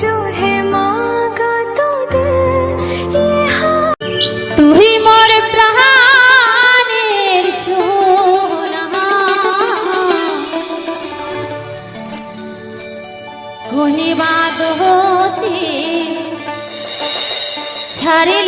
जो है माँ का तो दिल ये हाँ तू ही मोर प्राणेर सोना गुनी बात होती छाड़े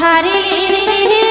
ছাড়িলেন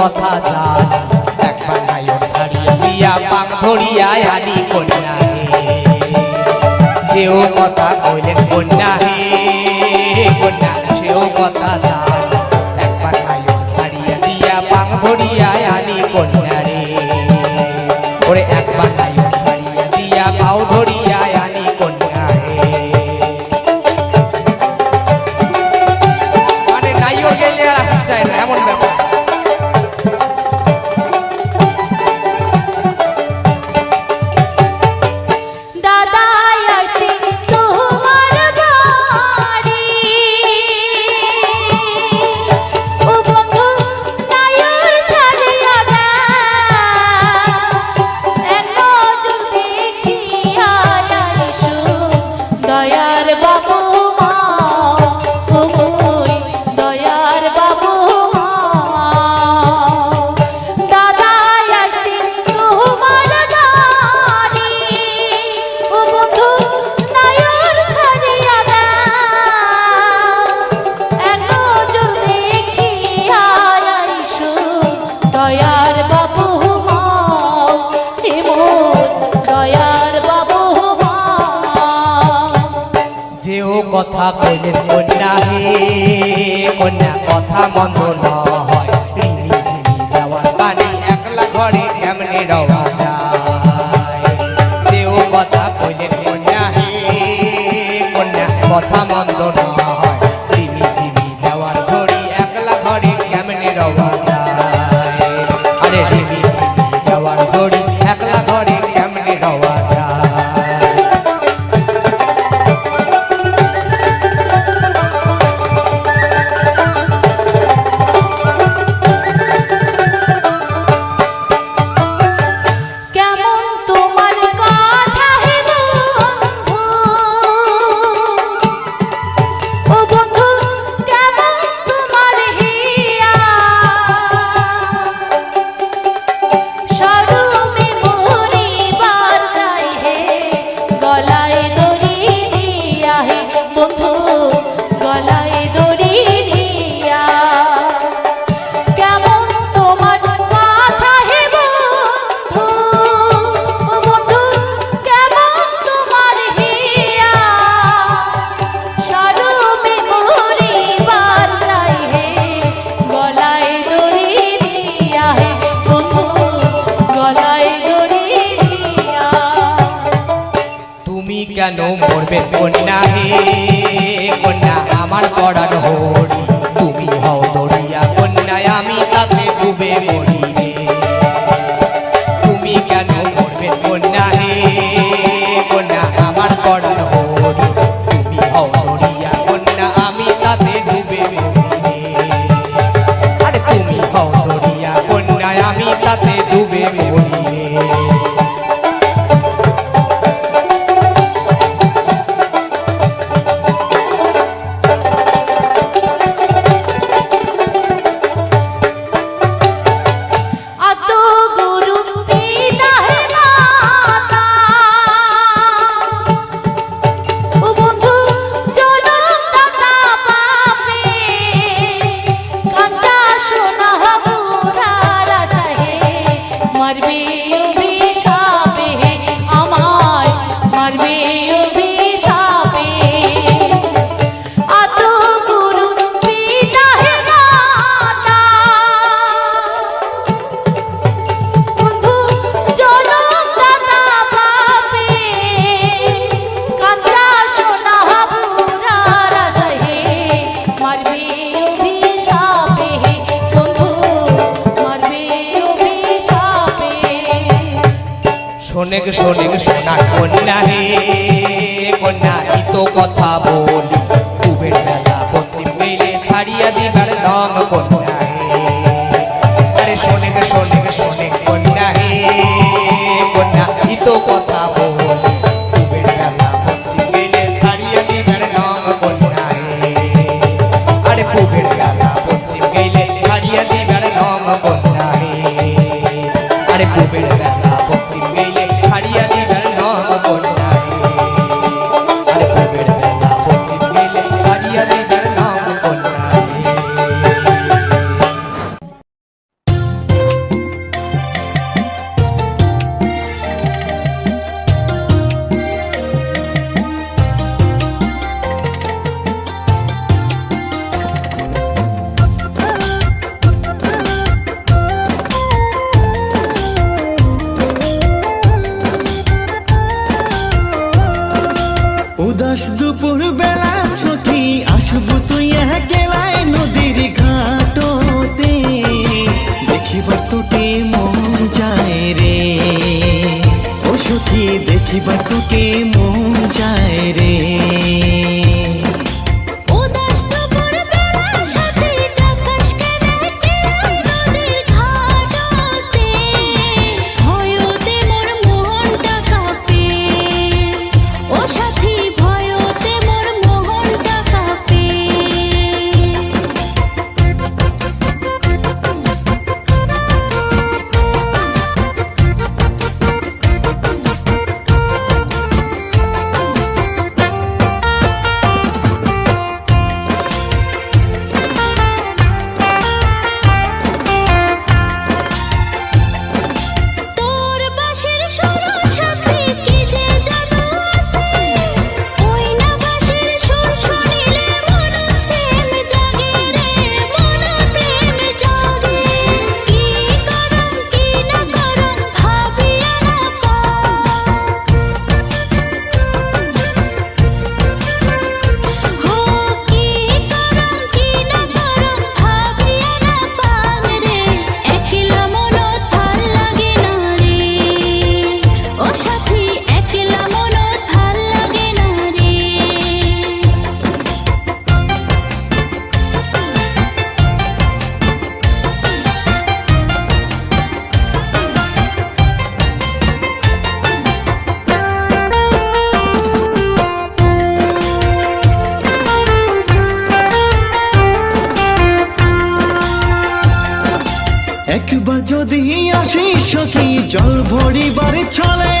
কথা জান একবার নায়ক ছাড়িয়া দিয়া পাক ধরিয়া আনি কন্যা যেও কথা কইলেন কন্যা হে কন্যা, সেও কথা কইলেন কন্যা কথা মন্দ ন হয় রিমি ঝিমি যাওয়ার পানি একলা ঘরে কেমনে রওয়া যায় কথা কইলেন কন্যা হে কন্যা কথা মন্দ ন হয় রিমি ঝিমি যাওয়ার ঝড়ি একলা ঘরে কেমনে রওয়া যায় আরে রিমি ঝিমি যাওয়ার ঝড়ি কেন মরবে কন্যা হে কন্যা আমার পড়ার হরি তুমি হও দরিয়া কন্যা আমি তাতে ডুবে মরি তুমি কেন মরবে কন্যা হে কন্যা আমার পড়ার হরি তুমি হও দরিয়া কন্যা, আমি তাতে ডুবে মরি রে। আরে তুমি হও দরিয়া কন্যা আমি তাতে ডুবে মরি শোনেক শোনেক সোনা কন্যা হে কন্যা তো কথা বলি। ডুবের বেলা পশ্চিম মেলে ছাড়িয়া দিবার রং কন্যা আরে শোনেক শোনেক শোনেক কন্যা হে কন্যা তো কথা বলি। ডুবের বেলা পশ্চিম মেলে ছাড়িয়া দিবার রং কন্যা আরে ডুবের বেলা পশ্চিম মেলে ছাড়িয়া দিবার রং কন্যা আরে ডুবের উদাস দুপুর বেলা সখী, আসব তুই গেলাই নদীর ঘাটতে। দেখিবার তোটে মন যায় রে। ও সখী দেখিবার তোকে মন চলে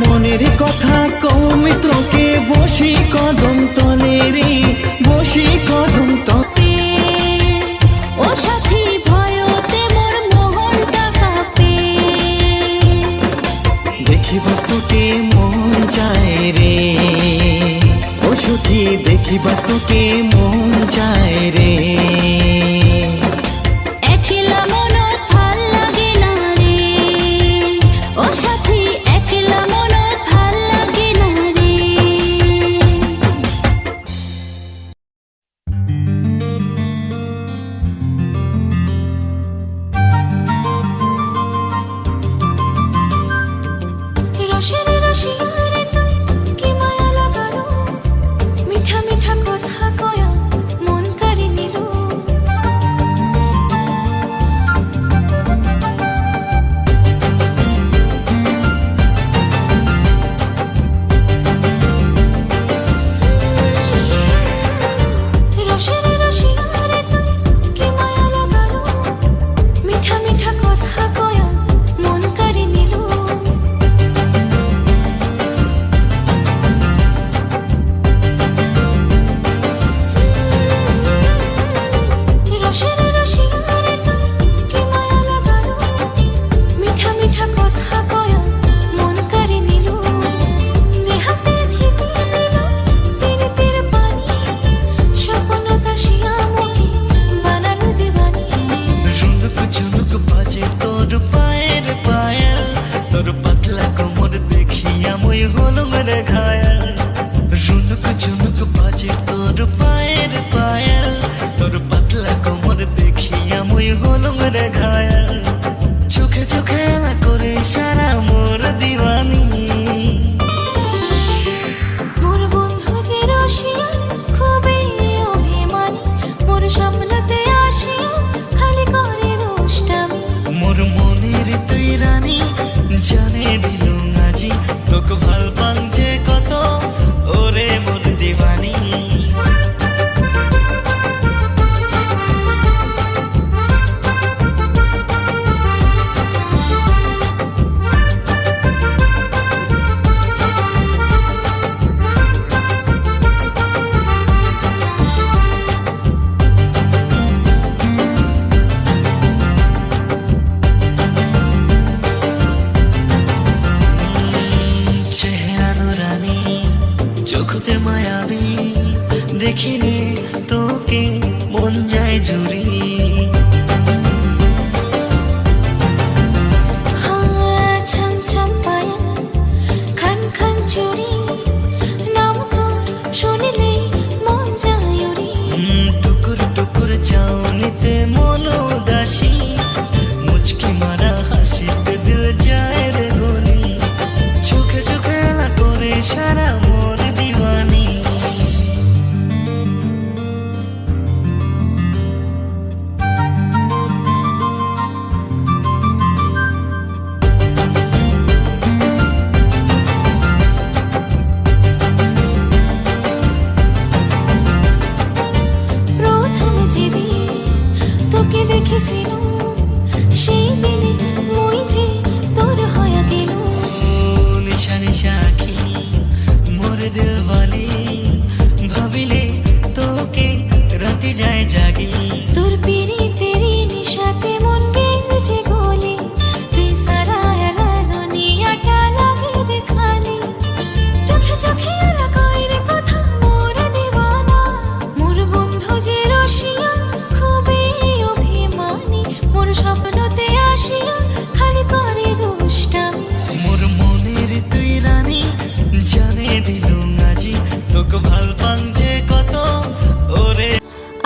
মনের কথা কমে তোকে বসি কদম তলে। তুমিতে মায়াবী দেখিনি তোকে মন যায় জুড়িয়ে